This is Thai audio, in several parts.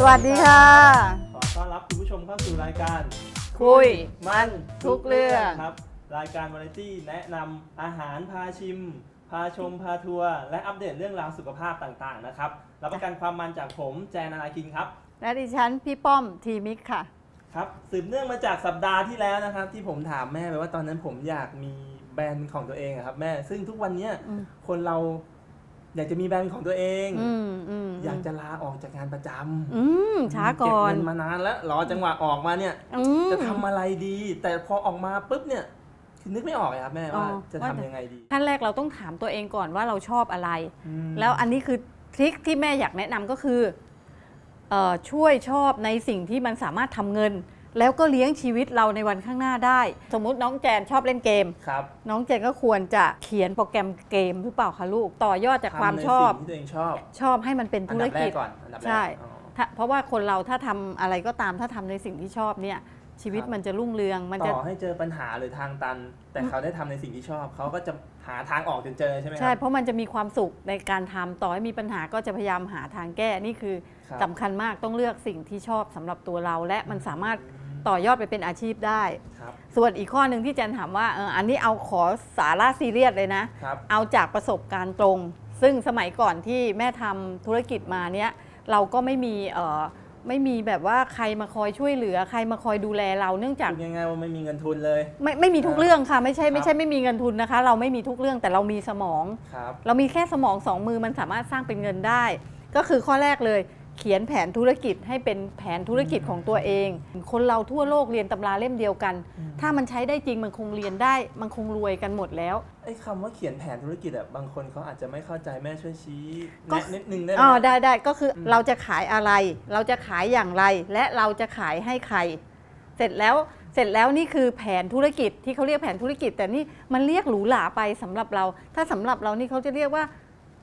สวัสดีค่ะ ขอต้อนรับคุณผู้ชมเข้าสู่รายการคุย มันทุกเรื่องครับ รายการวาไรตี้แนะนำอาหารพาชิม พาชมพาทัวร์และอัปเดตเรื่องราวสุขภาพต่างๆนะครับรับประกันความมันจากผมแจนนานาคินครับ และดิฉันพี่ป้อมทีมิกค่ะ ครับสืบเนื่องมาจากสัปดาห์ที่แล้วนะครับ ที่ผมถามแม่ไปว่าตอนนั้นผมอยากมีแบรนด์ของตัวเองอะครับแม่ซึ่งทุกวันเนี้ยอืม คนเรา อยากจะมีแบรนด์ของตัวเอง อืมอืมอยากจะลาออกจากงานประจำอืมช้าก่อนเก็บเงินมานานแล้วรอจังหวะออกมาเนี่ย อืม จะทำอะไรดี แต่พอออกมาปุ๊บเนี่ยคือนึกไม่ออกเลยครับแม่อ๋อว่าจะว่าทำจะยังไงดีขั้นแรกเราต้องถามตัวเองก่อนว่าเราชอบอะไร อืมแล้วอันนี้คือทริคที่แม่อยากแนะนำก็คือเอ่อช่วยชอบในสิ่งที่มันสามารถทำเงิน แล้วก็เลี้ยงชีวิตเราในวันข้างหน้าได้ สมมุติน้องแจนชอบเล่นเกม ครับน้องแจนก็ควรจะเขียนโปรแกรมเกมหรือเปล่าคะลูกต่อยอดจากความทำในชอบสิ่งที่ตัวเองชอบชอบให้มันเป็นอันธุรดับแรกิกจก่อนอันดับแรกใช่ อ๋อ ถ้าเพราะว่าคนเราถ้าทำอะไรก็ตามถ้าทำในสิ่งที่ชอบเนี่ยชีวิตครับ มันจะรุ่งเรืองมันจะ ต่อให้เจอปัญหาหรือทางตัน แต่เขาได้ทำในสิ่งที่ชอบ เขาก็จะหาทางออกจนเจอใช่ไหมคใช่ รัเพราะมันจะมีความสุขในการทำต่อให้มีปัญหาก็จะพยายามหาทางแก้นี่คือครับ สำคัญมากต้องเลือกสิ่งที่ชอบสำหรับตัวเรา และมันสามารถ ต่อยอดไปเป็นอาชีพได้ ครับ ส่วนอีกข้อหนึ่งที่แจนถามว่าเอออันนี้เอาขอสาระซีเรียสเลยนะ ครับ เอาจากประสบการณ์ตรง ซึ่งสมัยก่อนที่แม่ทำธุรกิจมาเนี้ยเราก็ไม่มีเอ่อไม่มีแบบว่าใครมาคอยช่วยเหลือ ใครมาคอยดูแลเราเนื่องจาก พูดง่ายๆว่าไม่มีเงินทุนเลย ไม่ไม่มีทุกเรื่องค่ะไม่ใช่ครับไม่ใช่ไม่มีเงินทุนนะคะ เราไม่มีทุกเรื่องแต่เรามีสมอง ครับ เรามีแค่สมองสองมือมันสามารถสร้างเป็นเงินได้ ก็คือข้อแรกเลย เขียนแผนธุรกิจให้เป็นแผนธุรกิจของตัวเอง คนเราทั่วโลกเรียนตำราเล่มเดียวกัน ถ้ามันใช้ได้จริงมันคงเรียนได้ มันคงรวยกันหมดแล้ว ไอ้คำว่าเขียนแผนธุรกิจอะบางคนเขาอาจจะไม่เข้าใจแม่ช่วยชี้ก็แนะนิดนึงได้ไหมอ๋อได้ได้ก็คืออมเราจะขายอะไร เราจะขายอย่างไร และเราจะขายให้ใคร เสร็จแล้วเสร็จแล้วนี่คือแผนธุรกิจที่เขาเรียกแผนธุรกิจ แต่นี่มันเรียกหรูหราไปสำหรับเรา ถ้าสำหรับเรานี่เขาจะเรียกว่า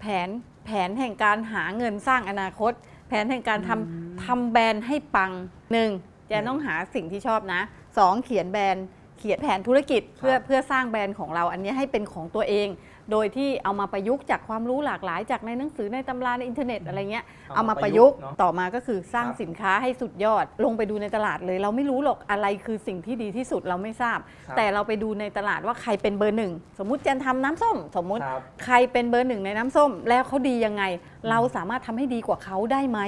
แผนแผนแห่งการหาเงินสร้างอนาคตแผนแห่งการทำทำแบรนด์ให้ปังหนึ่งแจนต้องหาสิ่งที่ชอบนะสองเขียนแบรนด์เขียนแผนธุรกิจเพื่อเพื่อสร้างแบรนด์ของเราอันนี้ให้เป็นของตัวเอง โดยที่เอามาประยุกต์จากความรู้หลากหลาย จากในหนังสือในตำราในอินเทอร์เน็ตอะไรเงี้ยเอามาประยุกต์เนอะต่อมาก็คือสร้างครับสินค้าให้สุดยอด ลงไปดูในตลาดเลย เราไม่รู้หรอกอะไรคือสิ่งที่ดีที่สุดเราไม่ทราบครับแต่เราไปดูในตลาดว่าใครเป็นเบอร์หนึ่งสมมุติแจนทำน้ำส้ม สมมุติครับใครเป็นเบอร์หนึ่งในน้ำส้ม แล้วเขาดียังไง เราสามารถทำให้ดีกว่าเขาได้ไหม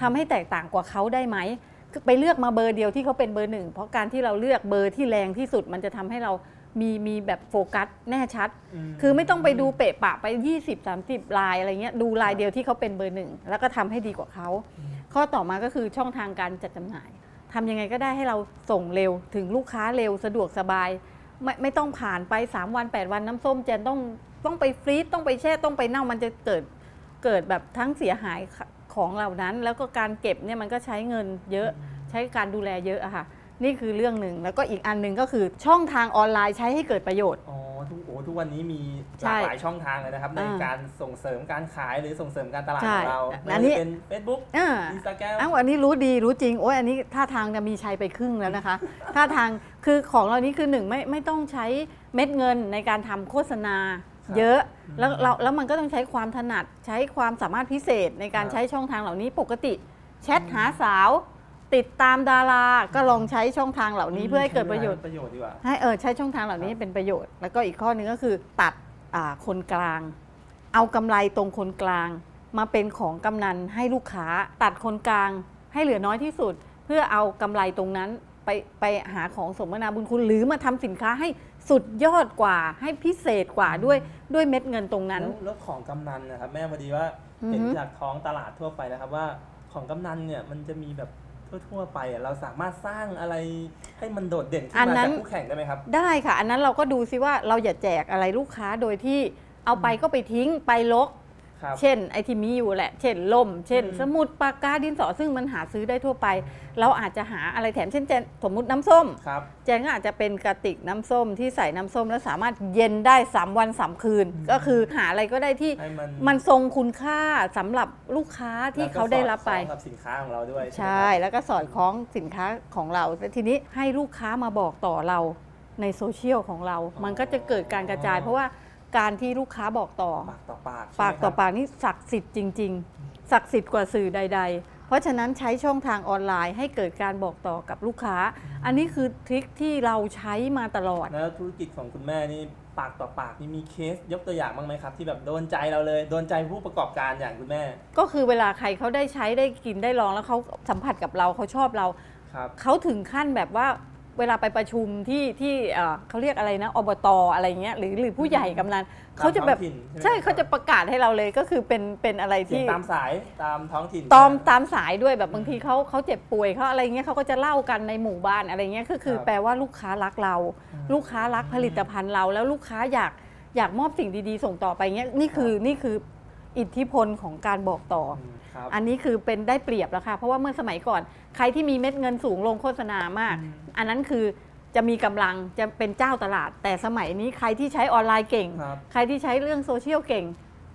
ทำให้แตกต่างกว่าเขาได้ไหมคือไปเลือกมาเบอร์เดียวที่เขาเป็นเบอร์หนึ่งเพราะการที่เราเลือกเบอร์ที่แรงที่สุดมันจะทำให้เรา มีมีแบบโฟกัสแน่ชัด คือไม่ต้องไปดูเปะปะไป 20 30 ลายอะไรเงี้ยดูลายเดียวที่เขาเป็นเบอร์หนึ่งแล้วก็ทำให้ดีกว่าเขาข้อต่อมาก็คือช่องทางการจัดจำหน่ายทำยังไงก็ได้ให้เราส่งเร็วถึงลูกค้าเร็วสะดวกสบาย ไม่ไม่ต้องผ่านไป 3 วัน 8 วันน้ำส้มแจนต้องต้องไปฟรีซต้องไปแช่ต้องไปเน่ามันจะเกิดเกิดแบบทั้งเสียหายของเหล่านั้น แล้วก็การเก็บเนี่ยมันก็ใช้เงินเยอะใช้การดูแลเยอะอะค่ะ นี่คือเรื่องหนึ่งแล้วก็อีกอันหนึ่งก็คือช่องทางออนไลน์ใช้ให้เกิดประโยชน์ อ๋อทุกโอ้ทุกวันนี้มีหใช่ลากหลายช่องทางเลยนะครับ ในอ่าการส่งเสริมการขายหรือส่งเสริมการตลาดใช่ของเราอันนี้ไม่ว่าจะเป็น Facebook อ่า Instagram อ้าวอันนี้รู้ดีรู้จริงโอ้ยอันนี้ท่าทางจะมีชัยไปครึ่งแล้วนะคะ ท่าทางคือของเรานี้คือหนึ่งไม่ไม่ต้องใช้เม็ดเงินในการทำโฆษณาครับเยอะแล้วอืมเราแล้วมันก็ต้องใช้ความถนัดใช้ความสามารถพิเศษในการครับ ใช้ช่องทางเหล่านี้ปกติแชทหาสาว ติดตามดาราก็ลองใช้ช่องทางเหล่านี้เพื่อให้เกิดประโยชน์ ประโยชน์ดีกว่า ให้เออใช้ช่องทางเหล่านี้ให้เป็นประโยชน์ แล้วก็อีกข้อหนึงก็คือตัดอ่าคนกลาง เอากำไรตรงคนกลาง มาเป็นของกำนันให้ลูกค้า ตัดคนกลางให้เหลือน้อยที่สุด เพื่อเอากำไรตรงนั้นไปไปหาของสมนาบุญคุณหรือมาทำสินค้าให้สุดยอดกว่าให้พิเศษกว่าด้วยด้วยเม็ดเงินตรงนั้น แล้วแล้วของกำนันนะครับแม่พอดีว่าอือฮึ เห็นจากท้องตลาดทั่วไปนะครับว่าของกำนันเนี่ยมันจะมีแบบ ทั่วๆไปอะเราสามารถสร้างอะไรให้มันโดดเด่นขึ้อันนมานั้จานกคู่แข่งได้ไหมครับ ได้ค่ะ อันนั้นเราก็ดูซิว่าเราอย่าแจกอะไรลูกค้าโดยที่เอาไปก็ไปทิ้งไปลกครับ เช่นไอที่มีอยู่แหละ เช่นล่ม เช่นอืมสมุดปากกาดินสอซึ่งมันหาซื้อได้ทั่วไป เราอาจจะหาอะไรแถมเช่นแจนสมมุติน้ำส้มครับแจนก็อาจจะเป็นกระติกน้ำส้มที่ใส่น้ำส้มแล้วสามารถเย็นได้ 3 วัน 3 คืนอืมก็คือหาอะไรก็ได้ที่ให้มันมันทรงคุณค่าสำหรับลูกค้าที่แล้วก็เขาได้รับไปสอดคล้องกับสินค้าของเราด้วยใช่ไหมครับแล้วก็สอดคล้องสินค้าของเราแต่ทีนี้ให้ลูกค้ามาบอกต่อเราในโซเชียลของเรา มันก็จะเกิดการกระจายเพราะว่า การที่ลูกค้าบอกต่อ ปากต่อปากปากต่อใช่ไหมครับปากนี่ศักดิ์สิทธิ์จริง ๆ ศักดิ์สิทธิ์กว่าสื่อใด ๆ เพราะฉะนั้นใช้ช่องทางออนไลน์ให้เกิดการบอกต่อกับลูกค้า อันนี้คือทริคที่เราใช้มาตลอด แล้วธุรกิจของคุณแม่นี่ปากต่อปากนี่มีเคสยกตัวอย่างบ้างไหมครับ ที่แบบโดนใจเราเลยโดนใจผู้ประกอบการอย่างคุณแม่ก็คือเวลาใครเขาได้ใช้ได้กินได้ลองแล้วเขาสัมผัสกับเราเขาชอบเรา ครับ เขาถึงขั้นแบบว่า เวลาไปประชุมที่ที่เอ่อเขาเรียกอะไรนะอบตอะไรเงี้ยหรือหรือผู้ใหญ่กำนันเขาจะแบบตมท้องถิ่นไหม ใช่ครับเขาจะประกาศให้เราเลยก็คือเป็นเป็นอะไรเสียงที่ ตามสายตามท้องถิ่นตอมใช่ไหตามสายด้วยแบบบางทีเขาเขาเจ็บป่วยเขาอะไรเงี้ยเขาก็จะเล่ากันในหมู่บ้านอะไรเงี้ยก็คือครับแปลว่าลูกค้ารักเรา อืมลูกค้ารักผลิตภัณฑ์เรา แล้วลูกค้าอยากอยากมอบสิ่งดีๆ ส่งต่อไปเงี้ยนี่คือนี่คือ อิทธิพลของการบอกต่ออืมครับ อันนี้คือเป็นได้เปรียบแล้วค่ะ เพราะว่าเมื่อสมัยก่อน ใครที่มีเม็ดเงินสูงลงโฆษณามาก อืม อันนั้นคือจะมีกำลังจะเป็นเจ้าตลาด แต่สมัยนี้ใครที่ใช้ออนไลน์เก่ง ครับ ใครที่ใช้เรื่องโซเชียลเก่ง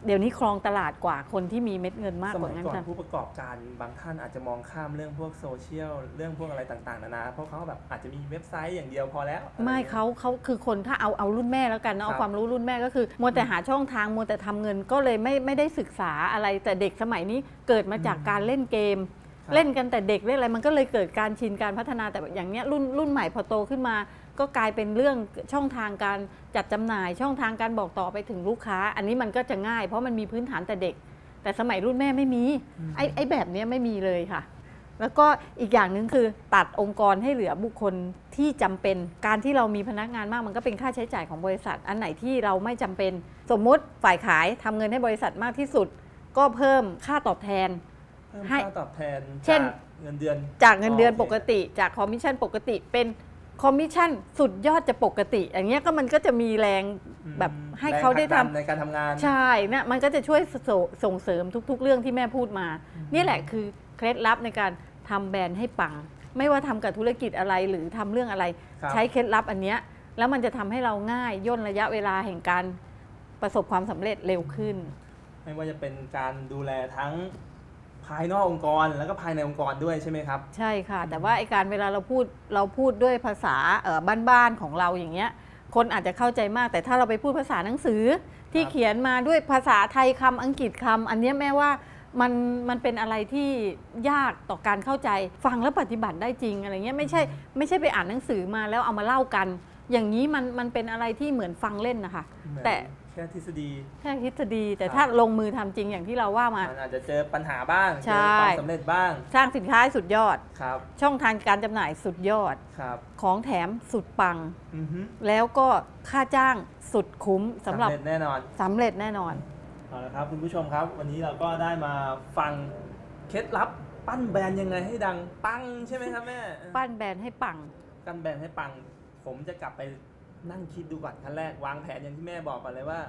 เดี๋ยวนี้ครองตลาดกว่าคนที่มีเม็ดเงินมากสกมัว่ายนั้นก่อนค่ะ ผู้ประกอบการบางท่านอาจจะมองข้ามเรื่องพวกโซเชียลเรื่องพวกอะไรต่างๆนานาเพราะเขาแบบอาจจะมีเว็บไซต์อย่างเดียวพอแล้วไม่เขาเขาคือคนถ้าเอาเอารุ่นแม่แล้วกันครัเนาะเอาบความรู้รุ่นแม่ก็คือมัวแต่หาช่องทางมัวแต่ทำเงินก็เลยไม่ไม่ได้ศึกษาอะไรแต่เด็กสมัยนี้เกิดมาจากการเล่นเกม ครับ เล่นกันแต่เด็กเล่นอะไรมันก็เลยเกิดการชินการพัฒนาแต่อย่างเนี้ยรุ่นรุ่นใหม่พอโตขึ้นมา ก็กลายเป็นเรื่องช่องทางการจัดจำหน่าย ช่องทางการบอกต่อไปถึงลูกค้า อันนี้มันก็จะง่าย เพราะมันมีพื้นฐานแต่เด็ก แต่สมัยรุ่นแม่ไม่มีไอ้ไอ้แบบเนี้ยไม่มีเลยค่ะ แล้วก็อีกอย่างหนึ่งคือตัดองค์กรให้เหลือบุคคลที่จำเป็น การที่เรามีพนักงานมากมันก็เป็นค่าใช้จ่ายของบริษัท อันไหนที่เราไม่จำเป็น สมมุติฝ่ายขายทำเงินให้บริษัทมากที่สุด ก็เพิ่มค่าตอบแทนเพิ่มให้ค่าตอบแทนเช่นจากเงินเดือนจากเงินเดือนโอเคปกติ จากคอมมิชชั่นปกติเป็น คอมมิชชั่นสุดยอดจะปกติ อย่างเงี้ยก็มันก็จะมีแรงอืมแบบให้เขาได้ทำแรงผลักดันในการทำงาน ใช่เนี่ยมันก็จะช่วยสส่งเสริมทุกๆ เรื่องที่แม่พูดมา นี่แหละคือเคล็ดลับในการทำแบรนด์ให้ปัง ไม่ว่าทำกับธุรกิจอะไรหรือทำเรื่องอะไร ครับ ใช้เคล็ดลับอันเนี้ยแล้วมันจะทำให้เราง่ายย่นระยะเวลาแห่งการประสบความสำเร็จเร็วขึ้น ไม่ว่าจะเป็นการดูแลทั้ง ภายนอกองค์กรแล้วก็ภายในองค์กรด้วยใช่ไหมครับ ใช่ค่ะ แต่ว่าไอการเวลาเราพูดเราพูดด้วยภาษาเอ่อบ้านๆของเราอย่างเงี้ย คนอาจจะเข้าใจมาก แต่ถ้าเราไปพูดภาษาหนังสือที่ครับเขียนมาด้วยภาษาไทยคำอังกฤษคำอันเนี้ยแม่ว่ามันมันเป็นอะไรที่ยากต่อการเข้าใจฟังแล้วปฏิบัติได้จริงอะไรเงี้ยไม่ใช่ไม่ใช่ไปอ่านหนังสือมาแล้วเอามาเล่ากัน อย่างนี้มันมันเป็นอะไรที่เหมือนฟังเล่นนะคะเหมือนแต่ แค่ทฤษฎี แค่ทฤษฎีแต่ครับถ้าลงมือทำจริงอย่างที่เราว่ามา มันอาจจะเจอปัญหาบ้างใช่เจอความสำเร็จบ้าง สร้างสินค้าให้สุดยอด ครับ ช่องทางการจำหน่ายสุดยอด ครับ ของแถมสุดปัง อือฮึแล้วก็ค่าจ้างสุดคุ้มสำหรับเร็จแน่นอน สำเร็จแน่นอน เอาละครับคุณผู้ชมครับ วันนี้เราก็ได้มาฟังเคล็ดลับปั้นแบรนด์ยังไงให้ดังปังใช่ไหมครับแม่ปั้นแบรนด์ให้ปัง ปั้นแบรนด์ให้ปัง ผมจะกลับไป นั่งคิดดูก่อนขั้นแรกวางแผนอย่างที่แม่บอกก่อนเลยว่า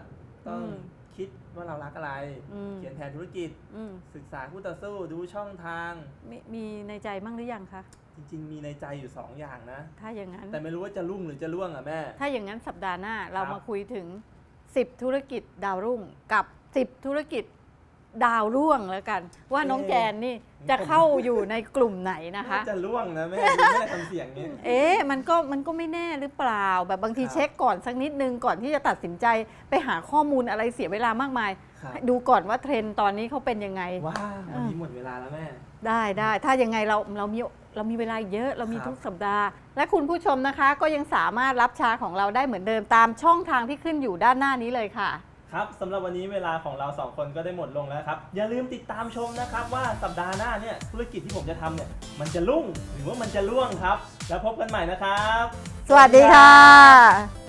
ต้องอืมคิดว่าเรารักอะไร อืม เขียนแผนธุรกิจ อืมศึกษาคู่ต่อสู้ดูช่องทาง มีมีในใจมั่งหรือยังคะ จริง ๆ มีในใจอยู่2อย่างนะ ถ้าอย่างนั้น แต่ไม่รู้ว่าจะรุ่งหรือจะร่วงอะแม่ ถ้าอย่างนั้นสัปดาห์หน้าเราครับ มาคุยถึง 10 ธุรกิจดาวรุ่งกับ 10 ธุรกิจ ดาวร่วงแล้วกัน ว่าน้องแจนนี่จะเข้าอยู่ในกลุ่มไหนนะคะน่าจะร่วงนะแม่ดูแม่ทำเสียงนี้เอ๊ะมันก็มันก็ไม่แน่หรือเปล่า แบบบางทีครับเช็คก่อนสักนิดนึงก่อนที่จะตัดสินใจไปหาข้อมูลอะไรเสียเวลามากมาย ครับดูก่อนว่าเทรนด์ตอนนี้เขาเป็นยังไง ว้าววันนี้หมดเวลาแล้วแม่ ได้ได้ถ้ายังไงเราเรามีเรามีเวลาอีกเยอะเรามีครับ ทุกสัปดาห์ และคุณผู้ชมนะคะก็ยังสามารถรับชาของเราได้เหมือนเดิมตามช่องทางที่ขึ้นอยู่ด้านหน้านี้เลยค่ะ ครับสำหรับวันนี้เวลาของเราสองคนก็ได้หมดลงแล้วครับ อย่าลืมติดตามชมนะครับว่าสัปดาห์หน้าเนี่ยธุรกิจที่ผมจะทำเนี่ยมันจะรุ่งหรือว่ามันจะร่วงครับ แล้วพบกันใหม่นะครับ สวัสดีค่ะ